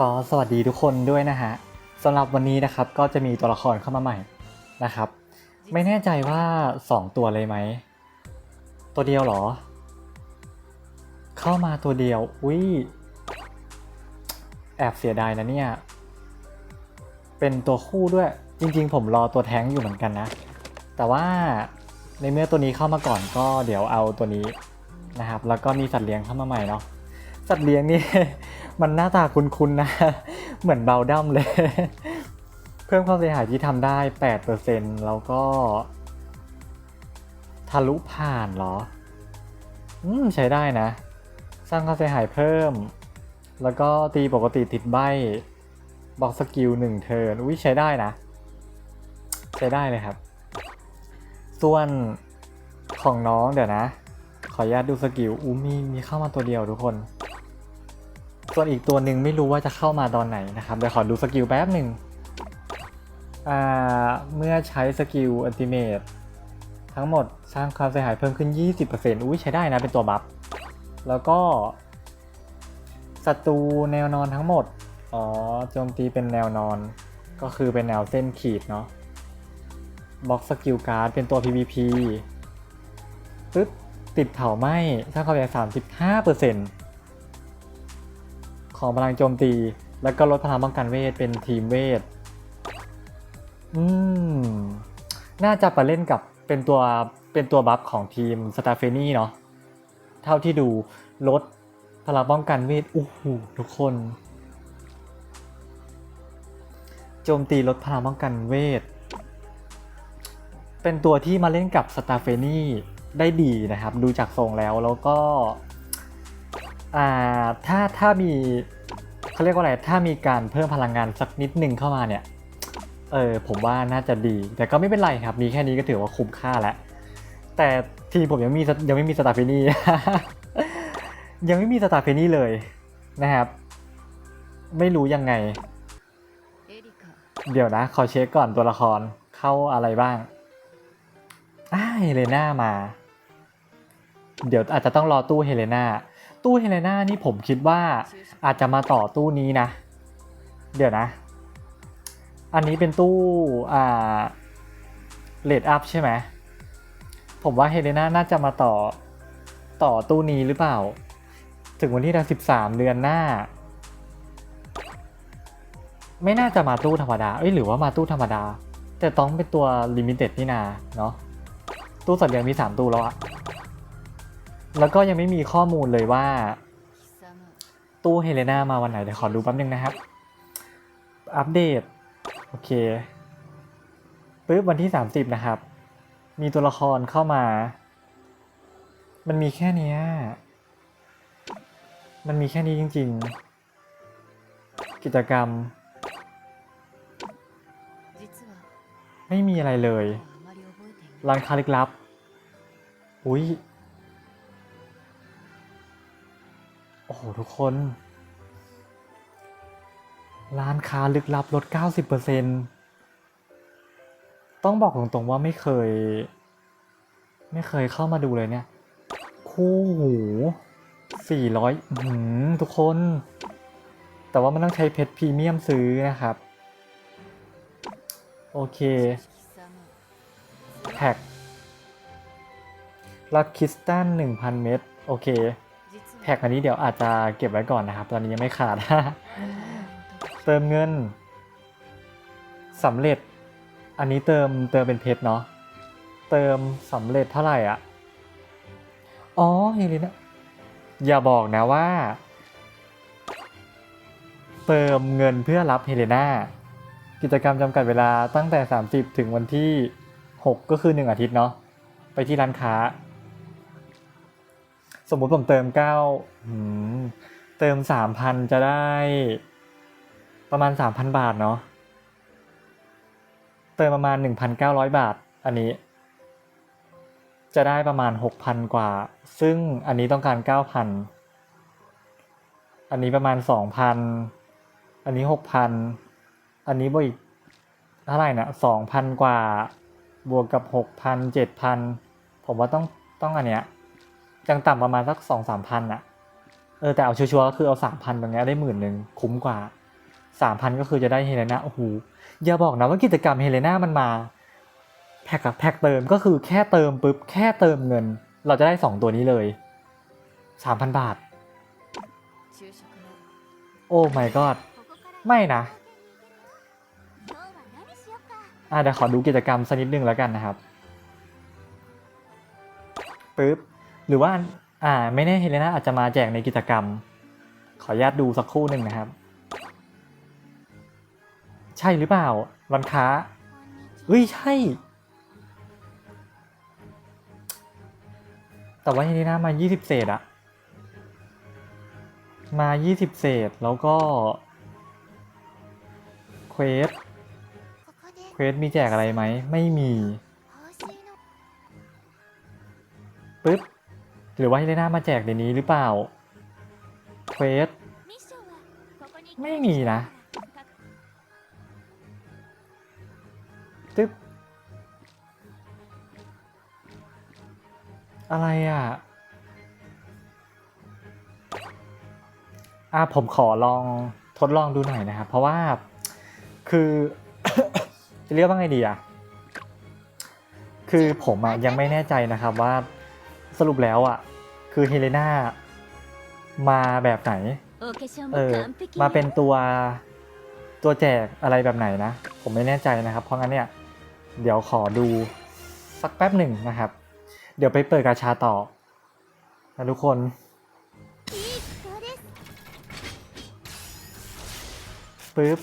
ก็สวัสดีทุกคนด้วยนะฮะสำหรับวันนี้นะครับก็จะมีตัวละครเข้ามาใหม่นะครับ ไม่แน่ใจว่า 2 ตัวเลยไหม ตัวเดียวหรอ เข้ามาตัวเดียว อุ้ยแอบเสียดายนะเนี่ย เป็นตัวคู่ด้วยจริง ๆ ผมรอตัวแท้งอยู่เหมือนกันนะ แต่ว่าในเมื่อตัวนี้เข้ามาก่อนก็เดี๋ยวเอาตัวนี้นะครับ แล้วก็มีสัตว์เลี้ยงเข้ามาใหม่เนาะสัตว์เลี้ยงนี่ มันหน้าตาคุ้นๆนะ เหมือนเบลดัมเลย เพิ่มความเสียหายที่ทำได้ 8%แล้วก็ ทะลุผ่านเหรอ อืม ใช้ได้นะ สร้างความเสียหายเพิ่ม แล้วก็ตีปกติติดใบ บอกสกิลหนึ่งเทิร์น อุ้ยใช้ได้นะ ใช้ได้เลยครับ ส่วนของน้องเดี๋ยวนะ ขออนุญาตดูสกิลอู้มีมีเข้ามาตัวเดียวทุกคน ส่วนอีกตัวหนึ่งไม่รู้ว่าจะเข้ามาตอนไหนนะครับเดี๋ยวขอดูสกิลแป๊บหนึ่งเมื่อใช้สกิลอัลติเมททั้งหมดสร้างความเสียหายเพิ่มขึ้น 20%อุ้ยใช้ได้นะเป็นตัวบัฟ แล้วก็ศัตรูแนวนอนทั้งหมด อ๋อโจมตีเป็นแนวนอน ก็คือเป็นแนวเส้นขีดเนาะบล็อกสกิลการ์ดเป็นตัว PVP ปึ๊บติดเผาไหม้สร้างความเสียหาย35% ของพลังโจมตี แล้วก็ลดพลังป้องกันเวทเป็นทีมเวท อืม น่าจะไปเล่นกับเป็นตัวเป็นตัวบัฟของทีมสตาเฟนี่เนาะ เท่าที่ดูลดพลังป้องกันเวทอู้หูทุกคน โจมตีลดพลังป้องกันเวท เป็นตัวที่มาเล่นกับสตาเฟนี่ได้ดีนะครับ ดูจากทรงแล้วแล้วก็่าถ้าถ้ามีเขาเรียกว่าอะไร ถ้ามีการเพิ่มพลังงานสักนิดหนึ่งเข้ามาเนี่ย เออผมว่าน่าจะดี แต่ก็ไม่เป็นไรครับ มีแค่นี้ก็ถือว่าคุ้มค่าแล้ว แต่ทีผมยังมียังไม่มีสตาร์เพนี่ ยังไม่มีสตาร์เพนี่เลยนะครับ ไม่รู้ยังไง เดี๋ยวนะ ขอเช็คก่อนตัวละครเข้าอะไรบ้างอ้าเฮเลนามา เดี๋ยวอาจจะต้องรอตู้เฮเลนา ตู้เฮเลนานี่ผมคิดว่าอาจจะมาต่อตู้นี้นะ เดี๋ยวนะ อันนี้เป็นตู้อ่าเลดอัพใช่ไหมผมว่าเฮเลนาน่าจะมาต่อต่อตู้นี้หรือเปล่า ถึงวันที่สิบสามเดือนหน้า ไม่น่าจะมาตู้ธรรมดา เอ้ยหรือว่ามาตู้ธรรมดา แต่ต้องเป็นตัวลิมิเต็ดนี่นาเนาะตู้สัตว์เลี้ยงมี3ตู้แล้วอะ แล้วก็ยังไม่มีข้อมูลเลยว่า ตู้เฮเลนามาวันไหนเดี๋ยวขอดูแป๊บนึงนะครับ อัปเดต โอเคปึ๊บวันที่ 30 นะครับ มีตัวละครเข้ามา มันมีแค่นี้มันมีแค่นี้จริง ๆ กิจกรรม ไม่มีอะไรเลยร้านคาลิกลับ อุ้ย โอ้โห ทุกคน ร้านค้าลึกลับลด 90%ต้องบอกตรงๆว่าไม่เคย ไม่เคยเข้ามาดูเลยเนี่ย คู่หู400หืมทุกคน แต่ว่ามันต้องใช้เพชรพรีเมียมซื้อนะครับ โอเคแพ็กรับคิสตัล1,000 เม็ดโอเค แท็กอันนี้เดี๋ยวอาจจะเก็บไว้ก่อนนะครับ ตอนนี้ยังไม่ขาด เติมเงินสำเร็จ อันนี้เติมเติมเป็นเพชรเนาะ เติมสำเร็จเท่าไหร่อะ อ๋อเฮเลนะอย่าบอกนะว่า เติมเงินเพื่อรับเฮเลนากิจกรรมจำกัดเวลาตั้งแต่ 30 ถึงวันที่ 6 ก็คือ 1 อาทิตย์เนาะ ไปที่ร้านค้า สมมุติผมเติม9อืมเติม3,000จะได้ ประมาณ3,000บาทเนาะเติมประมาณ1,900บาท อันนี้ จะได้ประมาณ6,000กว่า ซึ่งอันนี้ต้องการ9,000อันนี้ประมาณ2,000อันนี้6,000อันนี้บวกอีกเท่าไหร่นะ2,000กว่า บวกกับ6,000 7,000ผมว่าต้องต้องอันเนี้ย ยังต่ำประมาณสักสองสามพันอะเออแต่เอาชัวร์ๆก็คือเอาสามพันตรงนี้ได้หมื่นหนึ่งคุ้มกว่าสามพันก็คือจะได้เฮเลนาโอ้โหอย่าบอกนะว่ากิจกรรมเฮเลนามันมาแพ็กกับแพ็กเติมก็คือแค่เติมปุ๊บแค่เติมเงิน เราจะได้สองตัวนี้เลยสามพันบาท โอ้ my god ไม่นะอะเดี๋ยวขอดูกิจกรรมสักนิดนึงแล้วกันนะครับปึ๊บ หรือว่าอ่าไม่แน่เฮเลนาอาจจะมาแจกในกิจกรรม ขออนุญาตดูสักครู่หนึ่งนะครับ ใช่หรือเปล่าร้านค้าเฮ้ยใช่ แต่ว่าเฮเลนามา 20 เศษอะมา 20 เศษแล้วก็เควสเควสมีแจกอะไรไหม ไม่มีปึ๊บ หรือว่าเฮเลนามาแจกในนี้หรือเปล่าเควสไม่มีนะตึ๊บอะไรอะ อะผมขอลองทดลองดูหน่อยนะครับ เพราะว่าคือจะเรียกว่าไงดีอะ คือผมอะยังไม่แน่ใจนะครับว่า สรุปแล้วอะ คือเฮเลนามาแบบไหน เออ มาเป็นตัวตัวแจกอะไรแบบไหนนะ ผมไม่แน่ใจนะครับ เพราะงั้นเนี่ย เดี๋ยวขอดูสักแป๊บหนึ่งนะครับ เดี๋ยวไปเปิดกาชาต่อนะทุกคนปึ๊บ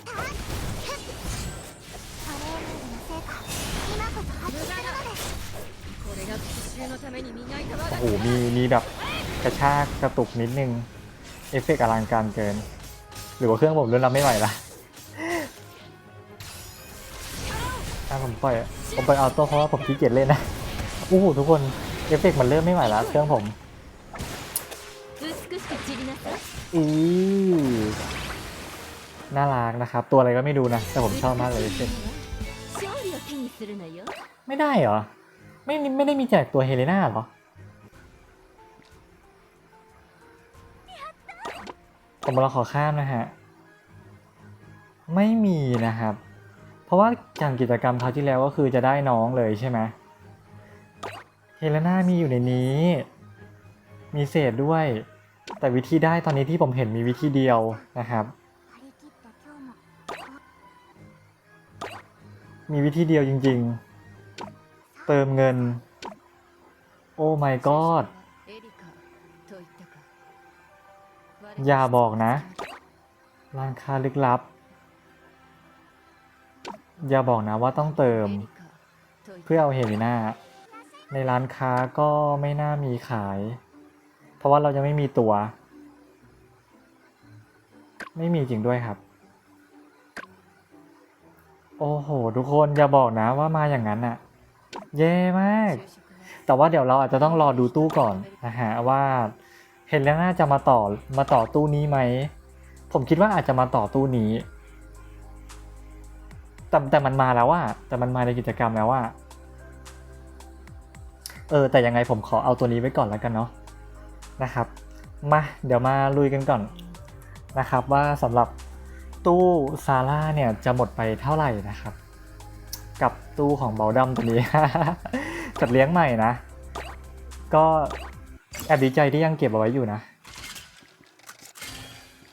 โอ้โหมีมีแบบกระชากกระตุกนิดนึง เอฟเฟกอลังการเกิน หรือว่าเครื่องผมเรื่นรับไม่ไหวละถ้าผมปล่อยผมปล่อยเอาตัวเพราะว่าผมขี้เกียจเล่นนะโอ้โหทุกคนเอฟเฟกมันเริ่มไม่ไหวละเครื่องผมอือน่ารักนะครับ ตัวอะไรก็ไม่ดูนะ แต่ผมชอบมากเลยเอฟเฟกไม่ได้เหรอ ไม่ไม่ได้มีแจกตัวเฮเลนาเหรอ ผมเราขอข้ามนะฮะ ไม่มีนะครับ เพราะว่าการกิจกรรมคราวที่แล้วก็คือจะได้น้องเลยใช่ไหมเฮเลนามีอยู่ในนี้ มีเศษด้วย แต่วิธีได้ตอนนี้ที่ผมเห็นมีวิธีเดียวนะครับ มีวิธีเดียวจริง ๆ ติมเงิน โอ้ my god อย่าบอกนะ ร้านค้าลึกลับ อย่าบอกนะว่าต้องเติม เพื่อเอาเฮลิน่า ในร้านค้าก็ไม่น่ามีขาย เพราะว่าเรายังไม่มีตัว ไม่มีจริงด้วยครับ โอ้โห ทุกคนอย่าบอกนะว่ามาอย่างนั้นอะ เย้มาก แต่ว่าเดี๋ยวเราอาจจะต้องรอดูตู้ก่อนนะฮะว่าเห็นแล้วน่าจะมาต่อมาต่อตู้นี้ไหม ผมคิดว่าอาจจะมาต่อตู้นี้ แต่แต่มันมาแล้วว่าแต่มันมาในกิจกรรมแล้วว่าเออแต่ยังไงผมขอเอาตัวนี้ไว้ก่อนแล้วกันเนาะนะครับมาเดี๋ยวมาลุยกันก่อนนะครับ ว่าสำหรับตู้ซาร่าเนี่ยจะหมดไปเท่าไหร่นะครับ กับตู้ของเบลดัมตัวนี้ จัดเลี้ยงใหม่นะ ก็แอบดีใจที่ยังเก็บเอาไว้อยู่นะ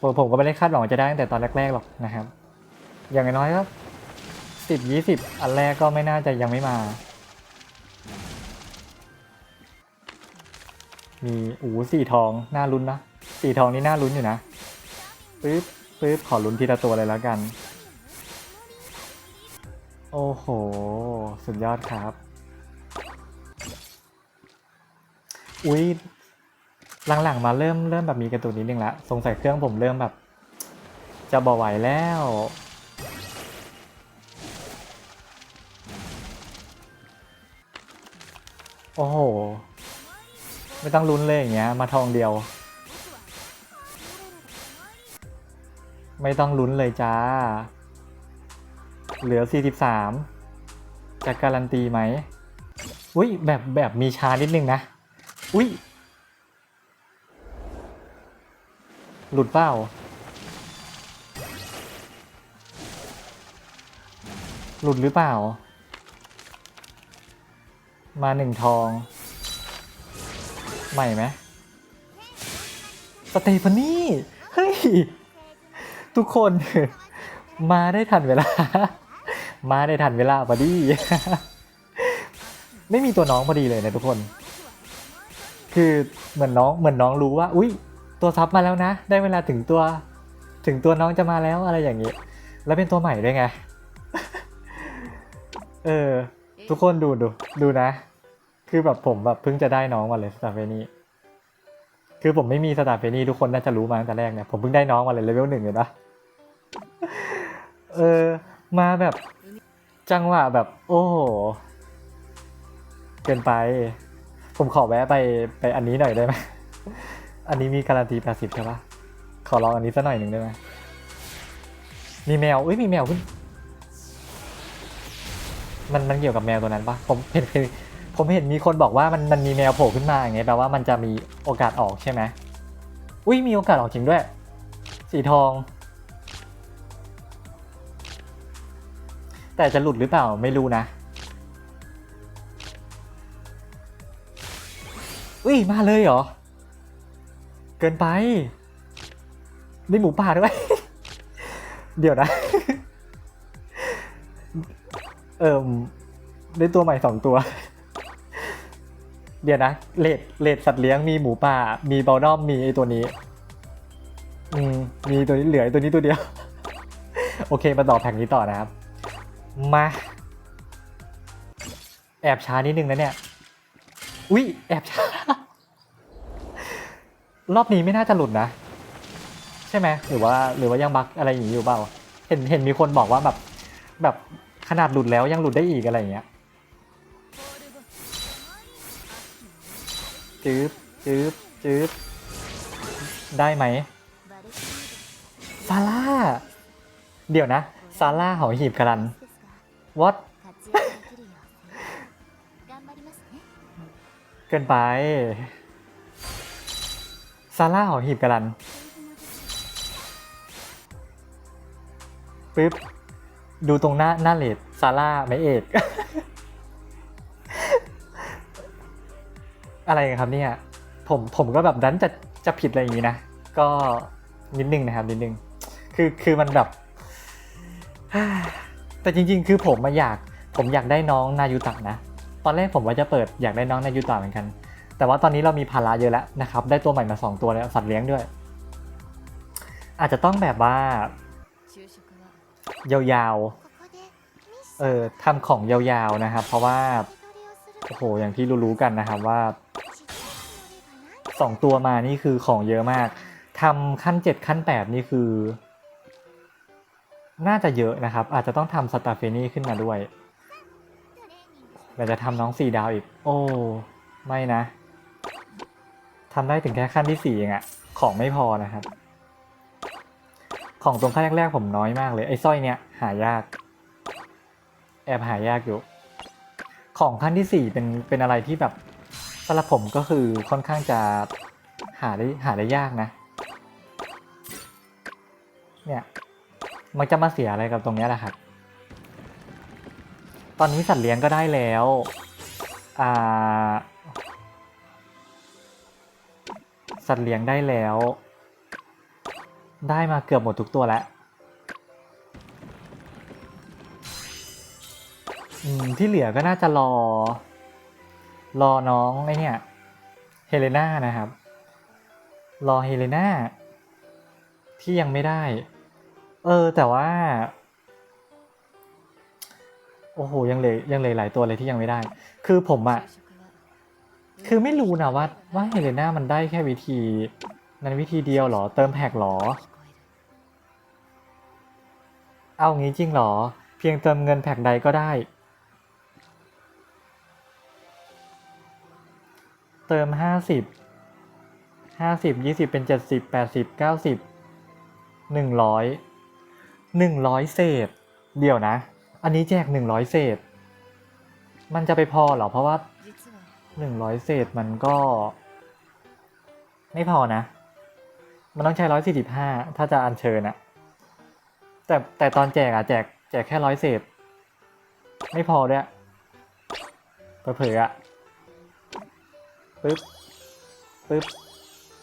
ผมผมก็ไม่ได้คาดหวังว่าจะได้ตั้งแต่ตอนแรกๆหรอกนะครับ อย่างน้อยก็สิบยี่สิบอันแรกก็ไม่น่าจะยังไม่มา มีอูสี่ทองน่าลุ้นนะ สี่ทองนี่น่าลุ้นอยู่นะปึ๊บปึ๊บขอลุ้นทีละตัวเลยแล้วกัน โอ้โห สุดยอดครับ อุ้ยหลังๆมาเริ่มเริ่มแบบมีกระตุกนิดนึงละสงสัยเครื่องผมเริ่มแบบ จะบ่ไหวแล้ว โอ้โห ไม่ต้องลุ้นเลยอย่างเงี้ย มาทองเดียว ไม่ต้องลุ้นเลยจ้า เหลือ 43 จะการันตีไหมอุ้ยแบบแบบมีชานิดนึงนะ อุ้ยหลุดเปล่าหลุดหรือเปล่า มาหนึ่งทอง ใหม่ไหมสเตฟานี่ เฮ้ย ทุกคน มาได้ทันเวลา มาได้ทันเวลาพอดี ไม่มีตัวน้องพอดีเลยนะทุกคน คือเหมือนน้องเหมือนน้องรู้ว่า อุ้ยตัวซับมาแล้วนะ ได้เวลาถึงตัว ถึงตัวน้องจะมาแล้วอะไรอย่างนี้ แล้วเป็นตัวใหม่ด้วยไง เออ ทุกคนดูดูดูนะ คือแบบผมแบบเพิ่งจะได้น้องมาเลยสตาร์เฟนี่คือผมไม่มีสตาร์เฟนี่ทุกคนน่าจะรู้มาตั้งแต่แรกเนี่ยผมเพิ่งได้น้องมาเลยเลเวลหนึ่งเลยนะเออ มาแบบ จังหวะแบบ โอ้โหเกินไป ผมขอแวะไปไปอันนี้หน่อยได้ไหมอันนี้มีการันตี80ใช่ปะขอลองอันนี้สักหน่อยหนึ่งได้ไหมมีแมวเอ้ยมีแมวขึ้น มันมันเกี่ยวกับแมวตัวนั้นปะผมเห็นเห็นผมเห็นมีคนบอกว่ามันมันมีแมวโผล่ขึ้นมาอย่างเงี้ยแปลว่ามันจะมีโอกาสออกใช่ไหมอุ้ยมีโอกาสออกจริงด้วย สีทอง แต่จะหลุดหรือเปล่าไม่รู้นะ อุ้ยมาเลยเหรอ เกินไปได้หมูป่าด้วย เดี๋ยวนะ เอิมได้ตัวใหม่สองตัว เดี๋ยวนะเลดเลดสัตว์เลี้ยงมีหมูป่า มีเบลดอมมีไอตัวนี้ อืมมีตัวนี้เหลือตัวนี้ตัวเดียว โอเคมาต่อแผงนี้ต่อนะครับ มา แอบช้านิดนึงนะเนี่ย อุ้ยแอบช้า รอบนี้ไม่น่าจะหลุดนะ ใช่ไหมหรือว่าหรือว่ายังบักอะไรอย่างนี้อยู่เปล่า เห็นเห็นมีคนบอกว่าแบบแบบขนาดหลุดแล้วยังหลุดได้อีกอะไรอย่างเงี้ยจื๊บจื๊บจื๊บได้ไหมซาร่า เดี๋ยวนะ ซาร่าหอหีบกรัน what เกินไป ซาร่าหอหีบกรัน ปึ๊บ ดูตรงหน้าหน้าเลดซาร่าไม่เอก อะไรกันครับเนี่ย ผมผมก็แบบดันจะจะผิดอะไรอย่างนี้นะ ก็นิดนึงนะครับ นิดนึง คือคือมันแบบ แต่จริง ๆ คือผมมาอยากผมอยากได้น้องนายูตะนะ ตอนแรกผมว่าจะเปิดอยากได้น้องนายูตะเหมือนกัน แต่ว่าตอนนี้เรามีภาระเยอะแล้วนะครับ ได้ตัวใหม่มาสองตัวแล้วสัตว์เลี้ยงด้วย อาจจะต้องแบบว่า ยาวๆ เออทำของยาวๆนะครับ เพราะว่า โอ้โห อย่างที่รู้ๆกันนะครับว่าสองตัวมานี่คือของเยอะมากทำขั้นเจ็ดขั้นแปดนี่คือ น่าจะเยอะนะครับ อาจจะต้องทำสตาร์เฟนี่ขึ้นมาด้วยแต่จะทำน้องสี่ดาวอีก โอ้ ไม่นะทำได้ถึงแค่ขั้นที่สี่เองอะของไม่พอนะครับ ของตรงขั้นแรกๆผมน้อยมากเลย ไอ้สร้อยเนี้ยหายาก แอบหายากอยู่ ของขั้นที่สี่เป็นเป็นอะไรที่แบบสำหรับผมก็คือค่อนข้างจะหาได้หาได้ยากนะ เนี่ย มันจะมาเสียอะไรกับตรงนี้แหละครับ ตอนนี้สัตว์เลี้ยงก็ได้แล้ว อ่า สัตว์เลี้ยงได้แล้ว ได้มาเกือบหมดทุกตัวแล้วที่เหลือก็น่าจะรอ รอน้องไอเนี่ย เฮเลนานะครับ รอเฮเลนาที่ยังไม่ได้ เออ แต่ว่า โอ้โห ยังเหลยยังเหลยหลายตัวเลยที่ยังไม่ได้ คือผมอะคือไม่รู้นะว่าว่าเฮเลนามันได้แค่วิธี นั้นวิธีเดียวเหรอ เติมแพ็กเหรอ เอางี้จริงเหรอ เพียงเติมเงินแพ็กใดก็ได้ เติมห้าสิบห้าสิบยี่สิบเป็นเจ็ดสิบแปดสิบเก้าสิบหนึ่งร้อย หนึ่งร้อยเศษ เดี๋ยวนะ อันนี้แจกหนึ่งร้อยเศษ มันจะไปพอเหรอ เพราะว่าหนึ่งร้อยเศษมันก็ ไม่พอนะ มันต้องใช้ร้อยสี่สิบห้าถ้าจะอัญเชิญอะแต่แต่ตอนแจกอะแจกแจกแค่ร้อยเศษ ไม่พอด้วยเผลอๆอะปึ๊บปึ๊บ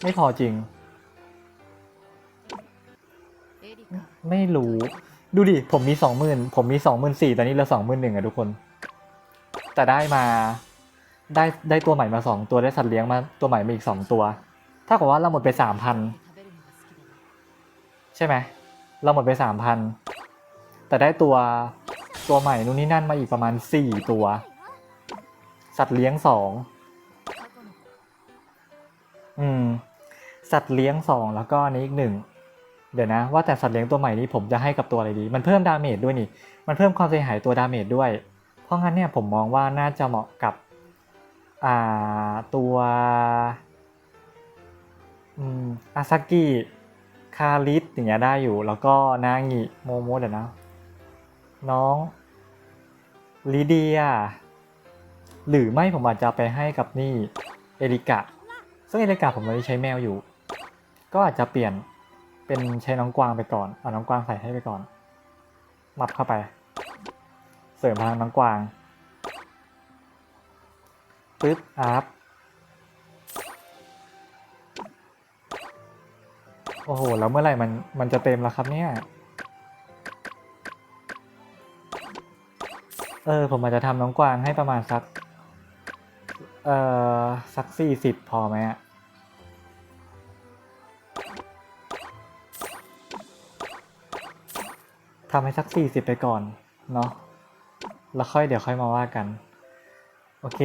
ไม่พอจริง ไม่รู้ ดูดิ ผมมีสองหมื่นผมมีสองหมื่นสี่ตอนนี้เหลือสองหมื่นหนึ่งอะทุกคน แต่ได้มาได้ได้ตัวใหม่มาสองตัวได้สัตว์เลี้ยงมาตัวใหม่มาอีกสองตัว ถ้ากับว่าเราหมดไปสามพันใช่ไหมเราหมดไปสามพันแต่ได้ตัวตัวใหม่นู่นนี่นั่นมาอีกประมาณสี่ตัว สัตว์เลี้ยงสองอืม สัตว์เลี้ยงสองแล้วก็นี้อีกหนึ่ง เดี๋ยวนะ ว่าแต่สัตว์เลี้ยงตัวใหม่นี้ผมจะให้กับตัวอะไรดี มันเพิ่มดาเมจด้วยนี่ มันเพิ่มความเสียหายตัวดาเมจด้วย เพราะงั้นเนี่ยผมมองว่าน่าจะเหมาะกับอ่าตัวอืมอาซากิคาริสอย่างเงี้ยได้อยู่ แล้วก็นางิโมโมเดี๋ยวนะ น้องลิเดีย หรือไม่ผมอาจจะไปให้กับนี่ เอริกะ ซึ่งเอริกะผมตอนนี้ใช้แมวอยู่ ก็อาจจะเปลี่ยน เป็นใช้น้องกวางไปก่อน เอาน้องกวางใส่ให้ไปก่อน มับเข้าไป เสริมพลังน้องกวาง ปึ๊บอัพโอ้โห แล้วเมื่อไหร่มัน มันจะเต็มแล้วครับเนี่ย เออ ผมอาจจะทำน้องกวางให้ประมาณสัก เอ่อ สักสี่สิบพอไหมอะ ทำให้สักสี่สิบไปก่อน เนาะแล้วค่อยเดี๋ยวค่อยมาว่ากัน โอเค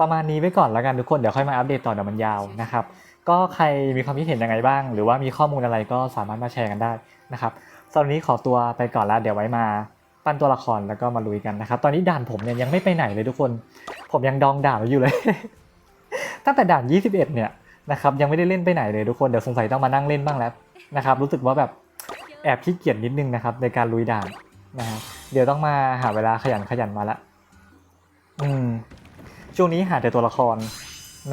ประมาณนี้ไว้ก่อนแล้วกันทุกคน เดี๋ยวค่อยมาอัปเดตต่อเดี๋ยวมันยาวนะครับ ก็ใครมีความคิดเห็นยังไงบ้าง หรือว่ามีข้อมูลอะไรก็สามารถมาแชร์กันได้นะครับสำหรับนนี้ขอตัวไปก่อนแล้ว เดี๋ยวไว้มาปั้นตัวละครแล้วก็มาลุยกันนะครับ ตอนนี้ด่านผมเนี่ยยังไม่ไปไหนเลยทุกคน ผมยังดองด่านไว้อยู่เลย ตั้งแต่ด่าน 21 เนี่ยนะครับยังไม่ได้เล่นไปไหนเลยทุกคน เดี๋ยวสงสัยต้องมานั่งเล่นบ้างแล้วนะครับ รู้สึกว่าแบบ แอบขี้เกียจนิดนึงนะครับ ในการลุยด่านนะฮะเดี๋ยวต้องมาหาเวลาขยันขยันมาละอืมช่วงนี้หาแต่ตัวละคร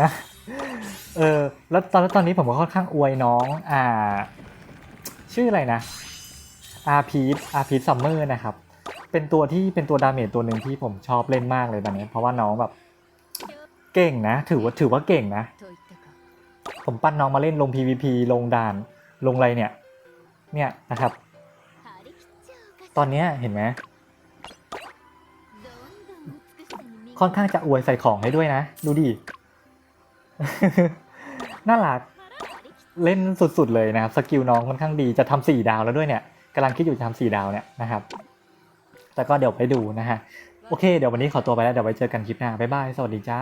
นะเออแล้วตอนตอนนี้ผมก็ค่อนข้างอวยน้องอ่า ชื่ออะไรนะอาพีทอาพีทซัมเมอร์นะครับ เป็นตัวที่เป็นตัวดาเมจตัวหนึ่งที่ผมชอบเล่นมากเลยตอนนี้ เพราะว่าน้องแบบ เก่งนะ ถือว่าถือว่าเก่งนะ ผมปั้นน้องมาเล่นลง PVP ลงด่านลงอะไรเนี่ย เนี่ยนะครับ ตอนนี้เห็นไหมค่อนข้างจะอวยใส่ของให้ด้วยนะ ดูดิ น่ารัก เล่นสุดๆเลยนะครับ สกิลน้องค่อนข้างดีจะทำสี่ดาวแล้วด้วยเนี่ยกำลังคิดอยู่จะทำสี่ดาวเนี่ยนะครับ แต่ก็เดี๋ยวไปดูนะฮะ โอเค เดี๋ยววันนี้ขอตัวไปแล้ว เดี๋ยวไว้เจอกันคลิปหน้า บ๊ายบาย สวัสดีจ้า